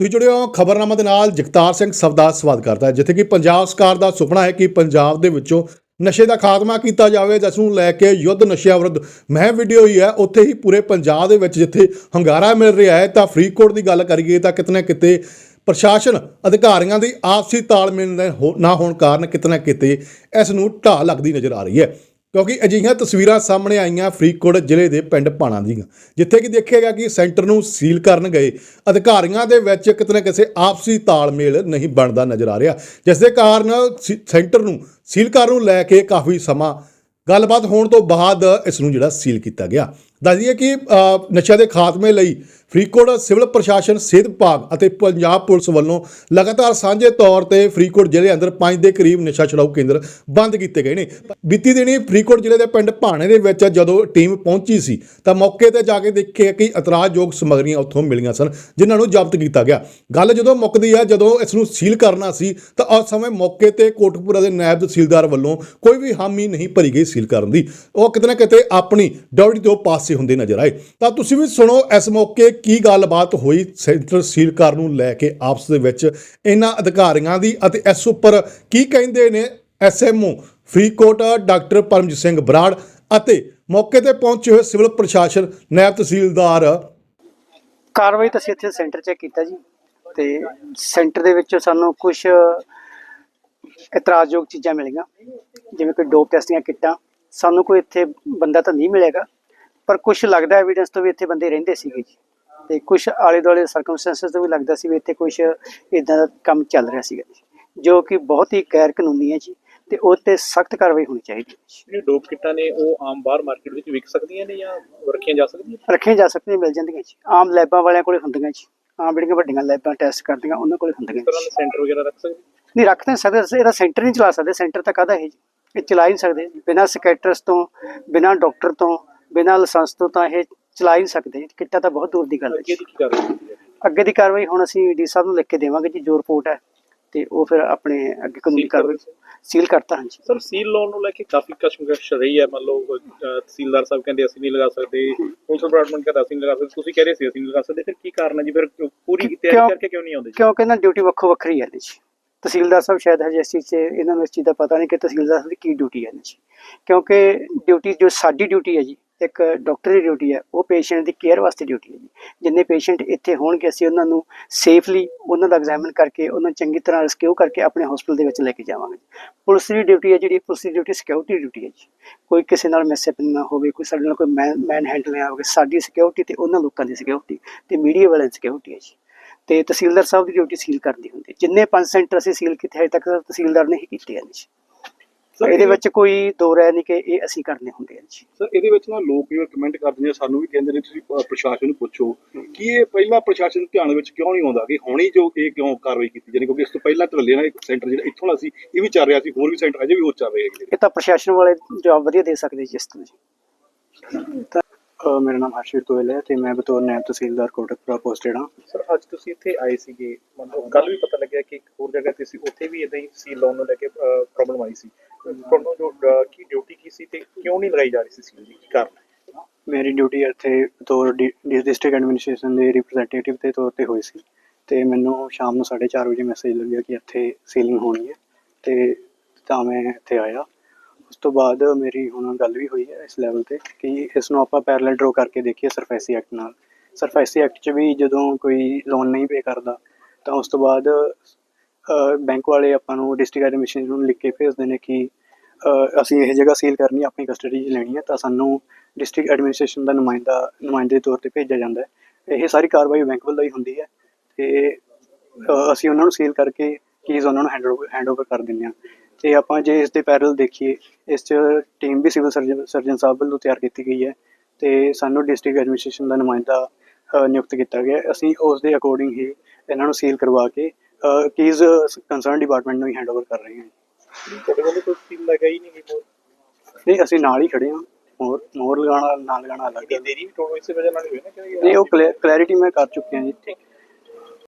ਤੁਸੀਂ ਜੁੜੇ ਹੋ ਖਬਰਨਾਮਾ ਦੇ ਨਾਲ, ਜਗਤਾਰ ਸਿੰਘ ਸਵਦਾਸ ਸਵਾਦ ਕਰਦਾ ਹੈ। ਜਿੱਥੇ ਕਿ ਪੰਜਾਬ ਸਰਕਾਰ ਦਾ ਸੁਪਨਾ ਹੈ ਕਿ ਪੰਜਾਬ ਦੇ ਵਿੱਚੋਂ ਨਸ਼ੇ ਦਾ ਖਾਤਮਾ ਕੀਤਾ ਜਾਵੇ, ਜਿਸ ਨੂੰ ਲੈ ਕੇ ਯੁੱਧ ਨਸ਼ਿਆਂ ਵਿਰੁੱਧ ਮਹਿਮ ਵੀਡੀਓ ਹੀ ਹੈ। ਉੱਥੇ ਹੀ ਪੂਰੇ ਪੰਜਾਬ ਦੇ ਵਿੱਚ ਜਿੱਥੇ ਹੰਗਾਰਾ ਮਿਲ ਰਿਹਾ ਹੈ, ਤਾਂ ਫਰੀਦਕੋਟ ਦੀ ਗੱਲ ਕਰੀਏ ਤਾਂ ਕਿਤੇ ਨਾ ਕਿਤੇ ਪ੍ਰਸ਼ਾਸਨ ਅਧਿਕਾਰੀਆਂ ਦੀ ਆਪਸੀ ਤਾਲਮੇਲ ਨਾ ਹੋ- ਨਾ ਹੋਣ ਕਾਰਨ ਕਿਤੇ ਨਾ ਕਿਤੇ ਇਸ ਨੂੰ ਢਾਹ ਲੱਗਦੀ ਨਜ਼ਰ ਆ ਰਹੀ ਹੈ। ਕਿਉਂਕਿ ਅਜਿਹੀਆਂ ਤਸਵੀਰਾਂ ਸਾਹਮਣੇ ਆਈਆਂ ਫਰੀਦਕੋਟ ਜ਼ਿਲ੍ਹੇ ਦੇ ਪਿੰਡ ਪਾਣਾ ਦੀਆਂ, ਜਿੱਥੇ ਕਿ ਦੇਖਿਆ ਗਿਆ ਕਿ ਸੈਂਟਰ ਨੂੰ ਸੀਲ ਕਰਨ ਗਏ। ਅਧਿਕਾਰੀਆਂ ਦੇ ਵਿੱਚ ਕਿਤੇ ਨਾ ਕਿਸੇ ਆਪਸੀ ਤਾਲਮੇਲ ਨਹੀਂ ਬਣਦਾ ਨਜ਼ਰ ਆ ਰਿਹਾ ਜਿਸ ਦੇ ਕਾਰਨ ਸੀ- ਸੈਂਟਰ ਨੂੰ ਸੀਲ ਕਰਨ ਨੂੰ ਲੈ ਕੇ ਕਾਫੀ ਸਮਾਂ ਗੱਲਬਾਤ ਹੋਣ ਤੋਂ ਬਾਅਦ ਇਸ ਨੂੰ ਜਿਹੜਾ ਸੀਲ ਕੀਤਾ ਗਿਆ। ਦੱਸਦੀਏ ਕਿ ਅ, ਨਸ਼ਿਆਂ ਦੇ ਖਾਤਮੇ ਲਈ ਫਰੀਦਕੋਟ ਸਿਵਲ ਪ੍ਰਸ਼ਾਸਨ ਸਿਹਤ ਵਿਭਾਗ ਅਤੇ ਪੰਜਾਬ ਪੁਲਿਸ ਵੱਲੋਂ ਲਗਾਤਾਰ ਸਾਂਝੇ ਤੌਰ ਤੇ ਫਰੀਦਕੋਟ ਜ਼ਿਲ੍ਹੇ ਅੰਦਰ 5 ਦੇ ਕਰੀਬ ਨਸ਼ਾ ਛੁਡਾਊ ਕੇਂਦਰ ਬੰਦ ਕੀਤੇ ਗਏ ਨੇ। ਬੀਤੀ ਦਿਨੀ ਫਰੀਦਕੋਟ ਜ਼ਿਲ੍ਹੇ ਦੇ ਪਿੰਡ ਭਾਣੇ ਦੇ ਵਿੱਚ ਜਦੋਂ ਟੀਮ ਪਹੁੰਚੀ ਸੀ ਤਾਂ ਮੌਕੇ ਤੇ ਜਾ ਕੇ ਦੇਖਿਆ ਕਿ ਇਤਰਾਜ਼ਯੋਗ ਸਮੱਗਰੀਆਂ ਉੱਥੋਂ ਮਿਲੀਆਂ ਸਨ ਜਿਨ੍ਹਾਂ ਨੂੰ ਜ਼ਬਤ ਕੀਤਾ ਗਿਆ। ਗੱਲ ਜਦੋਂ ਮੁੱਕਦੀ ਹੈ ਜਦੋਂ ਇਸ ਨੂੰ ਸੀਲ ਕਰਨਾ ਸੀ ਤਾਂ ਉਸ ਸਮੇਂ ਮੌਕੇ ਤੇ ਕੋਟਕਪੂਰਾ ਦੇ ਨਾਇਬ ਤਹਿਸੀਲਦਾਰ ਵੱਲੋਂ ਕੋਈ ਵੀ ਹਾਮੀ ਨਹੀਂ ਭਰੀ ਗਈ ਸੀਲ ਕਰਨ ਦੀ। ਉਹ ਕਿਤੇ ਨਾ ਕਿਤੇ ਆਪਣੀ ਡਿਊਟੀ ਤੋਂ ਪਾਸੇ ਹੁੰਦੇ ਨਜ਼ਰ ਆਏ ਤਾਂ ਤੁਸੀਂ ਵੀ ਸੁਣੋ ਇਸ ਮੌਕੇ ਕੀ ਗੱਲਬਾਤ ਹੋਈ ਸੈਂਟਰ ਸੀਲ ਨੂੰ ਲੈ ਕੇ ਆਪਸ ਦੇ ਵਿੱਚ ਇਹਨਾਂ ਅਧਿਕਾਰੀਆਂ ਦੀ ਅਤੇ ਇਸ ਉੱਪਰ ਕੀ ਕਹਿੰਦੇ ਨੇ ਐਸਐਮਓ ਫਰੀਦਕੋਟ ਡਾਕਟਰ ਪਰਮਜੀਤ ਸਿੰਘ ਬਰਾੜ ਅਤੇ ਮੌਕੇ ਤੇ ਪਹੁੰਚੇ ਹੋਏ ਸਿਵਲ ਪ੍ਰਸ਼ਾਸਨ ਨਾਇਬ ਤਹਿਸੀਲਦਾਰ ਕਾਰਵਾਈ ਤਾਂ ਅਸੀਂ ਇੱਥੇ ਸੈਂਟਰ 'ਚ ਕੀਤਾ ਜੀ ਤੇ ਸੈਂਟਰ ਦੇ ਵਿੱਚੋਂ ਸਾਨੂੰ ਕੁਝ ਇਤਰਾਜ਼ਯੋਗ ਚੀਜ਼ਾਂ ਮਿਲੀਆਂ, ਜਿਵੇਂ ਕੋਈ ਡੋਪ ਟੈਸਟ ਕਿੱਟਾਂ। ਸਾਨੂੰ ਕੋਈ ਇੱਥੇ ਬੰਦਾ ਤਾਂ ਨਹੀਂ ਮਿਲੇਗਾ। ਪਰ ਕੁਝ ਲੱਗਦਾ ਐਵੀਡੈਂਸ ਤੋਂ ਵੀ ਇੱਥੇ ਬੰਦੇ ਰਹਿੰਦੇ ਸੀਗੇ ਜੀ। ਤੇ ਕੁਝ ਆਲੇ ਦੁਆਲੇ ਸਰਕਮਸਟੈਂਸਸ ਤੋਂ ਵੀ ਲੱਗਦਾ ਸੀ ਵੀ ਇੱਥੇ ਕੁਝ ਇਦਾਂ ਦਾ ਕੰਮ ਚੱਲ ਰਿਹਾ ਸੀਗਾ ਜੀ। ਜੋ ਕਿ ਬਹੁਤ ਹੀ ਗੈਰ ਕਾਨੂੰਨੀ ਹੈ ਜੀ ਤੇ ਉਹ ਤੇ ਸਖਤ ਕਾਰਵਾਈ ਹੋਣੀ ਚਾਹੀਦੀ ਹੈ ਜੀ। ਜਿਹੜੇ ਡੋਪ ਕਿੱਟਾਂ ਨੇ ਉਹ ਆਮ ਬਾਹਰ ਮਾਰਕੀਟ ਵਿੱਚ ਵਿਕ ਸਕਦੀਆਂ ਨੇ ਜਾਂ ਰੱਖੀਆਂ ਜਾ ਸਕਦੀਆਂ ਰੱਖੀਆਂ ਜਾ ਸਕਦੀਆਂ ਮਿਲ ਜਾਂਦੀਆਂ ਜੀ। ਆਮ ਲੈਬਾਂ ਵਾਲਿਆਂ ਕੋਲੇ ਹੁੰਦੀਆਂ ਜੀ। ਆਮ ਜਿਹੜੀਆਂ ਵੱਡੀਆਂ ਲੈਬਾਂ ਟੈਸਟ ਕਰਦੀਆਂ ਉਹਨਾਂ ਕੋਲੇ ਹੁੰਦੀਆਂ ਜੀ। ਸੈਂਟਰ ਵਗੈਰਾ ਰੱਖ ਸਕਦੇ? ਨਹੀਂ ਰੱਖ ਤਾਂ ਸਕਦੇ ਇਹਦਾ ਸੈਂਟਰ ਨਹੀਂ ਚਲਾ ਸਕਦੇ। ਸੈਂਟਰ ਤਾਂ ਕਾਹਦਾ ਹੈ ਜੀ? ਇਹ ਚਲਾ ਹੀ ਨਹੀਂ ਸਕਦੇ। ਬਿਨਾਂ ਸਕੈਟਰਸ ਤੋਂ ਬਿਨਾਂ ਡਾਕਟਰ ਤੋਂ ਬਿਨਾਂ ਲਾਇਸੈਂਸ ਤੋਂ ਤਾਂ ਇਹ ਚਲਾ ਹੀ ਨਹੀਂ ਸਕਦੇ। ਕਿੱਟਾ ਤਾਂ ਬਹੁਤ ਦੂਰ ਦੀ ਗੱਲ ਹੈ ਅੱਗੇ ਜੀ ਦੀ ਕੀ ਕਾਰਵਾਈ ਹੁੰਦੀ ਹੈ ਅੱਗੇ ਦੀ ਕਾਰਵਾਈ ਹੁਣ ਅਸੀਂ ਡੀ ਸਾਹਿਬ ਨੂੰ ਲਿਖ ਕੇ ਦੇਵਾਂਗੇ ਜੀ ਜੋ ਰਿਪੋਰਟ ਹੈ। ਤੇ ਉਹ ਫਿਰ ਆਪਣੇ ਅੱਗੇ ਕਾਨੂੰਨੀ ਕਾਰਵਾਈ ਸੀਲ ਕਰਤਾ ਹਾਂਜੀ। ਸਰ ਸੀਲ ਲਾਉਣ ਨੂੰ ਲੈ ਕੇ ਕਾਫੀ ਕਸ਼ਮਕਸ਼ ਰਹੀ ਹੈ। ਮੰਨ ਲਓ ਅਹ, ਤਹਿਸੀਲਦਾਰ ਸਾਹਿਬ ਕਹਿੰਦੇ ਅਸੀਂ ਨਹੀਂ ਲਗਾ ਸਕਦੇ ਪੁਲਿਸ ਡਿਪਾਰਟਮੈਂਟ ਕਹਿੰਦਾ ਅਸੀਂ ਨਹੀਂ ਲਗਾ ਸਕਦੇ ਤੁਸੀਂ ਕਹਿ ਰਹੇ ਸੀ ਅਸੀਂ ਨਹੀਂ ਲਗਾ ਸਕਦੇ ਫਿਰ ਕੀ ਕਾਰਨ ਹੈ ਜੀ? ਫਿਰ ਪੂਰੀ ਕਿਉਂ- ਤਿਆਰੀ ਕਰਕੇ ਕਿਉਂ ਨਹੀਂ ਆਉਂਦੇ ਜੀ? ਕਿਉਂਕਿ ਨਾ ਡਿਊਟੀ ਵੱਖੋ ਵੱਖਰੀ ਹੈ 'ਚ ਤਹਿਸੀਲਦਾਰ ਸਾਹਿਬ ਸ਼ਾਇਦ ਹਜੇ ਇਸ ਚੀਜ਼ 'ਚ ਇਹਨਾਂ ਨੂੰ ਇਸ ਚੀਜ਼ ਦਾ ਪਤਾ ਨਹੀਂ ਕਿ ਤਹਿਸੀਲਦਾਰ ਸਾਹਿਬ ਦੀ ਕੀ ਡਿਊਟੀ ਹੈ 'ਚ ਕਿਉਂਕਿ ਡਿਊਟੀ ਜੋ ਸਾਡੀ ਡਿਊਟੀ ਹੈ ਜੀ ਇੱਕ ਡਾਕਟਰ ਦੀ ਡਿਊਟੀ ਹੈ, ਉਹ ਪੇਸ਼ੈਂਟ ਦੀ ਕੇਅਰ ਵਾਸਤੇ ਡਿਊਟੀ ਹੈ ਜੀ। ਜਿੰਨੇ ਪੇਸ਼ੈਂਟ ਇੱਥੇ ਹੋਣਗੇ, ਅਸੀਂ ਉਹਨਾਂ ਨੂੰ ਸੇਫਲੀ ਉਹਨਾਂ ਦਾ ਐਗਜ਼ਾਮਿਨ ਕਰਕੇ, ਉਹਨਾਂ ਨੂੰ ਚੰਗੀ ਤਰ੍ਹਾਂ ਰਿਸਕਿਊ ਕਰਕੇ ਆਪਣੇ ਹਸਪੀਟਲ ਦੇ ਵਿੱਚ ਲੈ ਕੇ ਜਾਵਾਂਗੇ ਪੁਲਿਸ ਦੀ ਡਿਊਟੀ ਹੈ ਜਿਹੜੀ, ਪੁਲਿਸ ਦੀ ਡਿਊਟੀ ਸਿਕਿਉਰਿਟੀ ਡਿਊਟੀ ਹੈ ਜੀ। ਕੋਈ ਕਿਸੇ ਨਾਲ ਮਿਸਹੈਪਨ ਨਾ ਹੋਵੇ, ਕੋਈ ਸਾਡੇ ਨਾਲ ਕੋਈ ਮੈਨ ਮੈਨ ਹੈਂਡਲ ਨਾ ਹੋਵੇ, ਸਾਡੀ ਸਿਕਿਉਰਿਟੀ ਤੇ ਉਹਨਾਂ ਲੋਕਾਂ ਦੀ ਸਿਕਿਉਰਿਟੀ ਤੇ ਮੀਡੀਆ ਵਾਲਿਆਂ ਦੀ ਸਿਕਿਉਰਿਟੀ ਹੈ ਜੀ। ਤੇ ਤਹਿਸੀਲਦਾਰ ਸਾਹਿਬ ਦੀ ਡਿਊਟੀ ਸੀਲ ਕਰਦੀ ਹੁੰਦੀ ਜਿੰਨੇ ਪੰਜ ਸੈਂਟਰ ਅਸੀਂ ਸੀਲ ਕੀਤੇ, ਹਜੇ ਤੱਕ ਤਹਿਸੀਲਦਾਰ ਨੇ ਹੀ ਕੀਤੇ ਹਨ ਜੀ। ਇਹਦੇ ਵਿੱਚ ਕੋਈ ਦੋ ਰਾਏ ਨਹੀਂ ਕਿ ਇਹ ਅਸੀਂ ਕਰਨੇ ਹੁੰਦੇ ਹਨ ਜੀ। ਸਰ ਇਹਦੇ ਵਿੱਚ ਨਾ ਲੋਕ ਵੀ ਕਮੈਂਟ ਕਰਦੇ ਨੇ ਸਾਨੂੰ ਵੀ ਕਹਿੰਦੇ ਨੇ ਤੁਸੀਂ ਅਹ, ਪ੍ਰਸ਼ਾਸਨ ਨੂੰ ਪੁੱਛੋ ਕਿ ਇਹ ਪਹਿਲਾਂ ਪ੍ਰਸ਼ਾਸਨ ਧਿਆਨ ਵਿੱਚ ਕਿਉਂ ਨਹੀਂ ਆਉਂਦਾ ਕਿ ਹੁਣੀ ਜੋ ਇਹ ਕਿਉਂ ਕਾਰਵਾਈ ਕੀਤੀ ਜਾਣੀ ਕਿਉਂਕਿ ਇਸ ਤੋਂ ਪਹਿਲਾਂ ਢੱਲੇ ਨਾਲ ਇੱਕ ਸੈਂਟਰ ਜਿਹੜਾ ਇੱਥੋਂ ਵਾਲਾ ਸੀ ਇਹ ਵੀ ਚੱਲ ਰਿਹਾ ਸੀ ਹੋਰ ਵੀ ਸੈਂਟਰ ਅਜੇ ਵੀ ਹੋਰ ਚੱਲ ਰਹੇ ਹੈਗੇ ਇਹ ਤਾਂ ਪ੍ਰਸ਼ਾਸਨ ਵਾਲੇ ਜਵਾਬ ਵਧੀਆ ਦੇ ਸਕਦੇ ਜੀ ਇਸ ਤੋਂ ਜੀ। ਤਾਂ ਅਹ ਮੇਰਾ ਨਾਮ ਹਰਸ਼ੀਤ ਗੋਇਲ ਹੈ ਤੇ ਮੈਂ ਬਤੌਰ ਨਾਇਬ ਤਹਿਸੀਲਦਾਰ ਕੋਟਕਪੁਰਾ ਪੋਸਟਡ ਹਾਂ। ਸਰ ਅੱਜ ਤੁਸੀਂ ਇੱਥੇ ਆਏ ਸੀਗੇ। ਮਤਲਬ ਕੱਲ ਵੀ ਪਤਾ ਲੱਗਿਆ ਕਿ ਇੱਕ ਹੋਰ ਜਗ੍ਹਾ ਤੇ ਸੀ। ਉੱਥੇ ਵੀ ਇਦਾਂ ਹੀ ਸੀਲ ਲਾਉਣ ਨੂੰ ਲੈ ਕੇ ਪ੍ਰੋਬਲਮ ਆਈ ਸੀ। ਤੁਹਾਨੂੰ ਜੋ ਅਹ, ਕੀ ਡਿਊਟੀ ਕੀ ਸੀ ਤੇ ਕਿਉਂ ਨਹੀਂ ਲਗਾਈ ਜਾ ਰਹੀ ਸੀ ਸੀਲ ਦੀ ਕੀ ਕਾਰਨ? ਮੇਰੀ ਡਿਊਟੀ ਇੱਥੇ ਬਤੌਰ ਡਿਸਟ੍ਰਿਕਟ ਐਡਮਿਨਿਸਟ੍ਰੇਸ਼ਨ ਦੇ ਰਿਪਰੈਜ਼ੈਂਟੇਟਿਵ ਦੇ ਤੌਰ ਤੇ ਹੋਈ ਸੀ। ਤੇ ਮੈਨੂੰ ਸ਼ਾਮ ਨੂੰ 4:30 ਵਜੇ ਮੈਸੇਜ ਲੱਗਿਆ ਕਿ ਇੱਥੇ ਸੀਲਿੰਗ ਹੋਣੀ ਹੈ। ਤੇ ਤਾਂ ਮੈਂ ਇੱਥੇ ਆਇਆ। ਉਸ ਤੋਂ ਬਾਅਦ ਮੇਰੀ ਹੁਣ ਗੱਲ ਵੀ ਹੋਈ ਹੈ ਇਸ ਲੈਵਲ ਤੇ ਕਿ ਇਸ ਨੂੰ ਆਪਾਂ ਪੈਰਲਲ ਡਰਾ ਕਰਕੇ ਦੇਖੀਏ ਸਰਫੇਸੀ ਐਕਟ ਨਾਲ। ਸਰਫੇਸੀ ਐਕਟ 'ਚ ਵੀ ਜਦੋਂ ਕੋਈ ਲੋਨ ਨਹੀਂ ਪੇ ਕਰਦਾ, ਤਾਂ ਉਸ ਤੋਂ ਬਾਅਦ ਬੈਂਕ ਵਾਲੇ ਆਪਾਂ ਨੂੰ ਡਿਸਟ੍ਰਿਕਟ ਐਡਮਿਨਿਸਟ੍ਰੇਸ਼ਨ ਨੂੰ ਲਿਖ ਕੇ ਭੇਜਦੇ ਨੇ ਕਿ ਅਸੀਂ ਇਹ ਜਗ੍ਹਾ ਸੀਲ ਕਰਨੀ, ਆਪਣੀ ਕਸਟਡੀ 'ਚ ਲੈਣੀ ਹੈ, ਤਾਂ ਸਾਨੂੰ ਡਿਸਟ੍ਰਿਕਟ ਐਡਮਿਨਿਸਟ੍ਰੇਸ਼ਨ ਦਾ ਨੁਮਾਇੰਦਾ, ਨੁਮਾਇੰਦੇ ਦੇ ਤੌਰ ਤੇ ਭੇਜਿਆ ਜਾਂਦਾ ਹੈ। ਇਹ ਸਾਰੀ ਕਾਰਵਾਈ ਬੈਂਕ ਵੱਲੋਂ ਹੀ ਹੁੰਦੀ ਹੈ ਤੇ ਅਸੀਂ ਉਹਨਾਂ ਨੂੰ ਸੀਲ ਕਰਕੇ ਕੀਜ਼ ਉਹਨਾਂ ਨੂੰ ਹੈਂਡ ਹੈਂਡਓਵਰ ਕਰ ਦਿੰਦੇ ਹਾਂ। ਤੇ ਆਪਾਂ ਜੇ ਇਸ ਦੇ ਪੈਰਲ ਦੇਖੀਏ ਇਸ 'ਚ ਟੀਮ ਵੀ ਸਿਵਲ ਸਰਜਨ ਸਰਜਨ ਸਾਹਿਬ ਵੱਲੋਂ ਤਿਆਰ ਕੀਤੀ ਗਈ ਹੈ ਤੇ ਸਾਨੂੰ ਡਿਸਟ੍ਰਿਕਟ ਐਡਮਿਨਿਸਟ੍ਰੇਸ਼ਨ ਦਾ ਨੁਮਾਇੰਦਾ ਨਿਯੁਕਤ ਕੀਤਾ ਗਿਆ। ਅਸੀਂ ਉਸ ਦੇ ਅਕੋਰਡਿੰਗ ਹੀ ਇਹਨਾਂ ਨੂੰ ਸੀਲ ਕਰਵਾ ਕੇ ਕੀਜ਼ ਕੰਸਰਨ ਡਿਪਾਰਟਮੈਂਟ ਨੂੰ ਹੀ ਹੈਂਡਓਵਰ ਕਰ ਰਹੇ ਹਾਂ ਤੁਹਾਡੇ ਵੱਲੋਂ ਕੋਈ ਸੀਲ ਲਗਾਈ ਨਹੀਂ ਗਈ ਹੋਰ? ਨਹੀਂ ਅਸੀਂ ਨਾਲ ਹੀ ਖੜੇ ਹਾਂ। ਮੋਰ ਮੋਰ ਲਗਾਉਣਾ ਨਾਲ ਲਗਾਉਣਾ ਅਲੱਗ ਹੈ। ਦੇਰੀ ਵੀ ਇਸੇ ਵਜ੍ਹਾ ਨਾਲ ਹੋਈ ਨਾ ਕਿ ਨਹੀਂ ਉਹ ਕਲੈਰਿਟੀ ਮੈਂ ਕਰ ਚੁੱਕਿਆ ਜੀ। ਠੀਕ